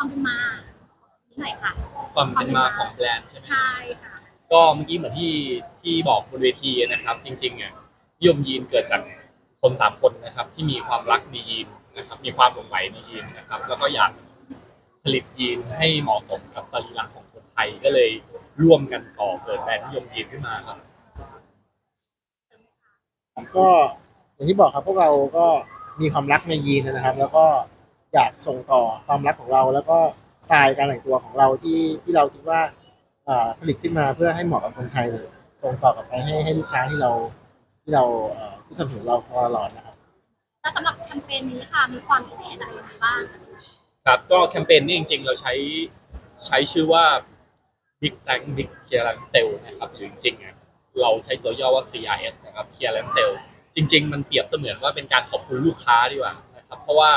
ความเป็นมาที่ไหนค่ะความเป็นมาของแบรนด์ใช่ไหม ใช่ค่ะ ก็เมื่อกี้เหมือนที่ที่บอกบนเวทีนะครับ จริงๆอะนิยมยีนเกิดจากคนสามคนนะครับ ที่มีความรักในยีนนะครับ มีความหลงใหลในยีนนะครับ แล้วก็อยากผลิตยีนให้เหมาะสมกับสรีระของคนไทยก็เลยร่วมกันก่อเกิดแบรนด์นิยมยีนขึ้นมาครับ ก็อย่างที่บอกครับพวกเราก็มีความรักในยีนนะครับ แล้วก็ อยากส่งต่อความรักของเรา แล้วก็สไตล์การแต่งตัวของเราที่ที่เราคิดว่าอ่าผลิตขึ้นมาเพื่อให้เหมาะกับคนไทยเลยส่งต่อกลับไปให้ให้ลูกค้าที่เราที่เราเอ่อที่สนับสนุนเราตลอดนะครับแล้วสำหรับแคมเปญนี้ค่ะมีความพิเศษอะไรยังไงบ้างครับก็แคมเปญนี้จริง ๆ เราใช้ใช้ชื่อว่า Big Tank Big Clearance Sale นะครับหรือจริงๆอะเราใช้ตัวย่อว่า CRS นะครับ Clearance Sale จริง ๆ มันเปรียบเสมือนว่าเป็นการขอบคุณลูกค้าดีกว่านะครับเพราะว่า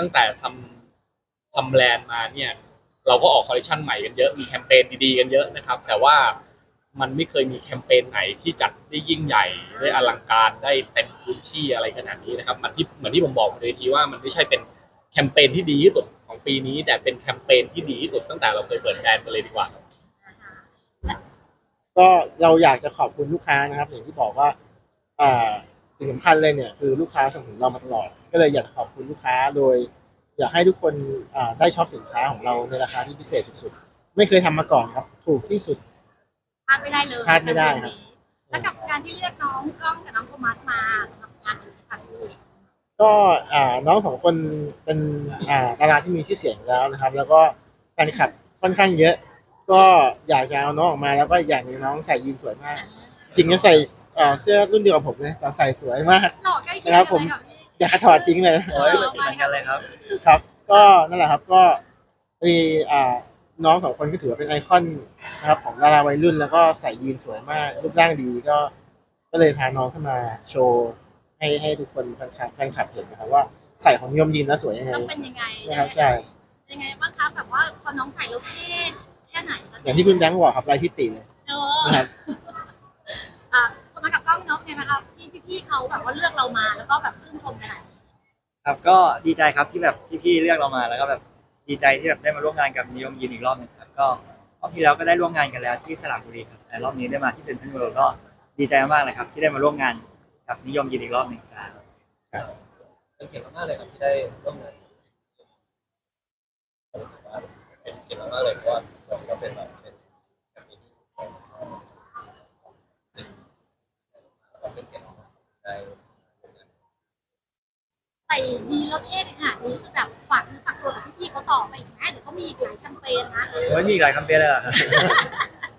ตั้งแต่ทำทำแบรนด์มาเนี่ย เราก็ออกคอลเลคชันใหม่กันเยอะมีแคมเปญดีๆกันเยอะนะครับ แต่ว่ามันไม่เคยมีแคมเปญไหนที่จัดได้ยิ่งใหญ่ได้อลังการได้เต็มพื้นที่อะไรขนาดนี้นะครับ มันที่เหมือนที่ผมบอกเลยทีว่ามันไม่ใช่เป็นแคมเปญที่ดีที่สุดของปีนี้ แต่เป็นแคมเปญที่ดีที่สุดตั้งแต่เราเคยเปิดแบรนด์กันเลยดีกว่าครับก็เราอยากจะขอบคุณลูกค้านะครับ อย่างที่บอกว่า อ่าสิ่งสำคัญเลยเนี่ยคือลูกค้าสนับสนุนเรามาตลอด ก็เลยอยากขอบคุณลูกค้าโดย อยากให้ทุกคนอ่าได้ช็อปสินค้าของเราในราคาที่พิเศษสุดๆ ไม่เคยทำมาก่อนครับ ถูกที่สุดพลาดไม่ได้เลยพลาดไม่ได้ครับแล้วกับการที่เลือกน้องกล้องกับน้องโทมัสมาสำหรับงานนี้ค่ะพี่ก็อ่าน้องสองคนเป็นอ่าดาราที่มีชื่อเสียงอยู่แล้วนะครับ แล้วก็แฟนคลับค่อนข้างเยอะ ก็อยากจะเอาน้องออกมาแล้วก็อย่างหนึงน้องใส่ยีนสวยมาก จริงก็ใส่อ่าเสื้อรุ่นเดียวกับผมเลยแต่ใส่สวยมากหล่อใกล้เคียงครับเลผมยค่ะพี่ อยากจะถอดทิ้งเลย โอ้ยเหมือนกันเลยครับ ครับ ก็นั่นแหละครับก็มีอ่าน้องสองคนก็ถือว่าเป็นไอคอนนะครับของดาราวัยรุ่นแล้วก็ใส่ยีนสวยมาก รูปร่างดีก็ ก็เลยพาน้องขึ้นมาโชว์ให้ให้ทุกคนแฟนคลับแฟนคลับเห็นนะครับว่าใส่ของนิยมยีนแล้วสวยยังไงต้องเป็นยังไงนะครับใช่ยังไงบ้างคะแบบว่าพอน้องใส่แล้วเท่แค่ไหนจ๊ะอย่างที่คุณแบงค์บอกครับลายที่ติเลยเออนะครับอ่าโทมัส กับกล้องเนาะไงไหมคะที่พี่ๆเขาแบบว่าเลือกเรามาแล้วก็แบบชื่นชมขนาดนี้ครับก็ดีใจครับที่แบบพี่ๆเลือกเรามาแล้วก็แบบดีใจที่แบบได้มาร่วมงานกับนิยมยินอีกรอบหนึงครับก็รอบที่แล้วก็ได้ร่วมงานกันแล้วที่สระบุรีครับแต่รอบนี้ได้มาที่เซ็นทรัลเวิลด์ก็ดีใจมากๆเลยครับ ที่ได้มาร่วมงานกับนิยมยินอีกรอบหนึ่งครับ เป็นเกียรติมากๆเลยครับที่ได้ร่วมงานผมรู้สึกว่าเป็นเกียรติมากๆเลยเพราะว่าเราก็เป็นแบบเป็นแบบนี้ที่สิ่งเราเป็นเกียรติมากๆได้ร่วมงาน ใส่ดีแล้วเท่ขนาดนี้คือแบบฝากเนื้อฝากตัวกับพี่ๆเขาต่อไปอีกนะเดี๋ยวเขามีอีกหลายแคมเปญนะเออโอ้ยมีอีกหลายแคมเปญเลยเหรอครับ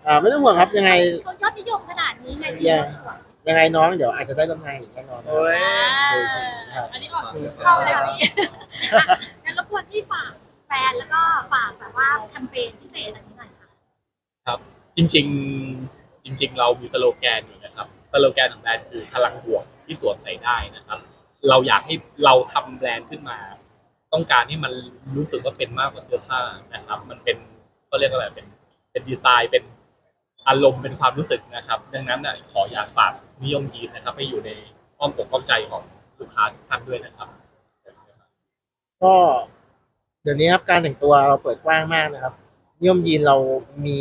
อ่าไม่ต้องห่วงครับยังไง เขายอดนิยมขนาดนี้ไงดีแล้วสวยยังไงน้องเดี๋ยวอาจจะได้ร่วมงานอีกแน่นอน โอ้ย อ่าอันนี้ออกชอบเลยค่ะพี่อะงั้นรบกวนที่ฝากแฟนแล้วก็ฝากแบบว่าแคมเปญพิเศษอะไรนี้หน่อยค่ะครับจริงๆจริง ๆ เรามีสโลแกนอยู่นะครับ สโลแกนของแบรนด์คือพลังบวกที่สวมใส่ได้นะครับ เราอยากให้เราทำแบรนด์ขึ้นมา ต้องการให้มันรู้สึกว่าเป็นมากกว่าเสื้อผ้านะครับ มันเป็นก็เรียกว่าอะไรเป็นเป็นดีไซน์เป็นอารมณ์เป็นความรู้สึกนะครับ ดังนั้นน่ะขออยากฝากนิยมยีนนะครับ ให้อยู่ในอ้อมอกอ้อมใจของลูกค้าทุกท่านด้วยนะครับ ก็เดี๋ยวนี้ครับการแต่งตัวเราเปิดกว้างมากนะครับ นิยมยีนเรามี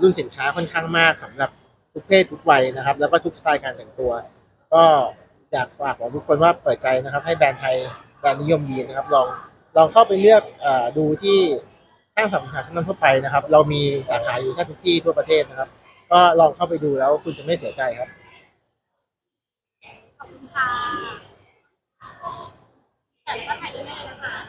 รุ่นสินค้าค่อนข้างมากสำหรับทุกเพศทุกวัยนะครับ แล้วก็ทุกสไตล์การแต่งตัว ก็ อยากฝากบอกทุกคนว่าเปิดใจนะครับ ให้แบรนด์ไทยแบรนด์นิยมดีนะครับ ลองลองเข้าไปเลือกอดูที่ห้างสรรพสินค้าชั้นนำทั่วไปนะครับ เรามีสาขาอยู่แทบทุกที่ทั่วประเทศนะครับ ก็ลองเข้าไปดูแล้วคุณจะไม่เสียใจครับขอบคุณค่ะแต่ก็ถ่ายด้วยนะคะ